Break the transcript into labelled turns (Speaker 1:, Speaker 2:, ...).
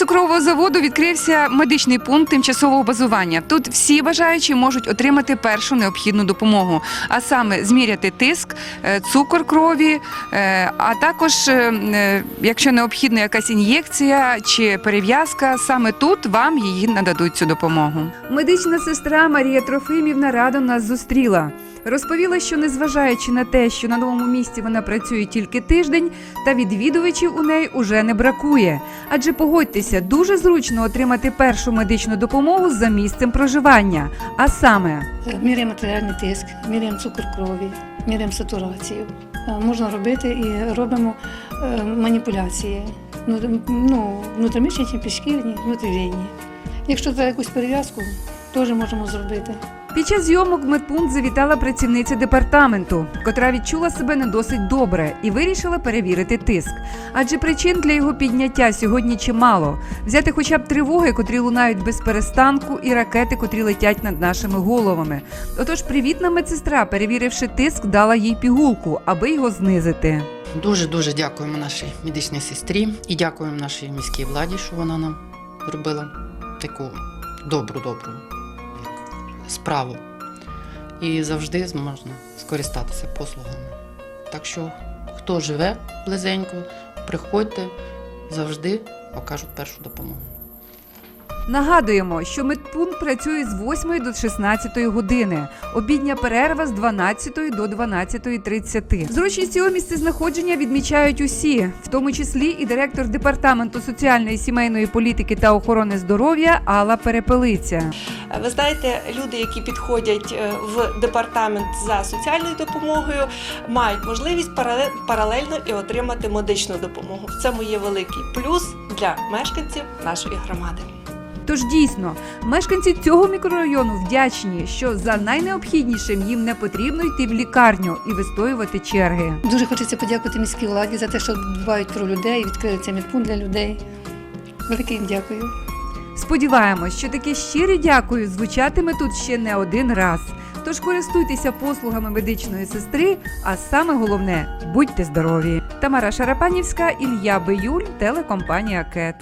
Speaker 1: цукрового заводу відкрився медичний пункт тимчасового базування. Тут всі бажаючі можуть отримати першу необхідну допомогу, а саме зміряти тиск, е, цукор крові, е, а також, е, якщо необхідна якась ін'єкція чи перев'язка, саме тут вам її нададуть цю допомогу. Медична сестра Марія Трофимівна радо нас зустріла. Розповіла, що незважаючи на те, що на новому місці вона працює тільки тиждень, та відвідувачів у неї уже не бракує. Адже погодьтеся, дуже зручно отримати першу медичну допомогу за місцем проживання. А саме
Speaker 2: Міряємо артеріальний тиск, міряємо цукор крові, міряємо сатурацію. Е, Можна робити і робимо е, маніпуляції. Ну, внутрішні, пішкірні, внутрішні. Якщо за якусь перев'язку, теж можемо зробити.
Speaker 1: Під час зйомок в медпункт завітала працівниця департаменту, котра відчула себе не досить добре і вирішила перевірити тиск. Адже причин для його підняття сьогодні чимало. Взяти хоча б тривоги, котрі лунають без перестанку, і ракети, котрі летять над нашими головами. Отож, привітна медсестра, перевіривши тиск, дала їй пігулку, аби його знизити.
Speaker 3: Дуже дуже дякуємо нашій медичній сестрі і дякуємо нашій міській владі, що вона нам зробила таку добру, добру справу. І завжди можна скористатися послугами. Так що, хто живе близенько, приходьте, завжди окажуть першу допомогу.
Speaker 1: Нагадуємо, що медпункт працює з 8 до 16 години. Обідня перерва з 12 до 12.30. Зручність цього місцезнаходження відмічають усі, в тому числі і директор департаменту соціальної сімейної політики та охорони здоров'я Алла Перепелиця.
Speaker 4: Ви знаєте, люди, які підходять е, в департамент за соціальною допомогою, мають можливість парале- паралельно і отримати медичну допомогу. В цьому є великий плюс для мешканців нашої громади.
Speaker 1: Тож дійсно, мешканці цього мікрорайону вдячні, що за найнеобхіднішим їм не потрібно йти в лікарню і вистоювати черги.
Speaker 2: Дуже хочеться подякувати міській владі за те, що дбають про людей, відкрили цей медпункт для людей. Велике їм дякую.
Speaker 1: Сподіваємось, що таке щире дякую звучатиме тут ще не один раз. Тож користуйтеся послугами медичної сестри, а саме головне будьте здорові. Тамара Шарапанівська, Ілля Биюль, телекомпанія Кет.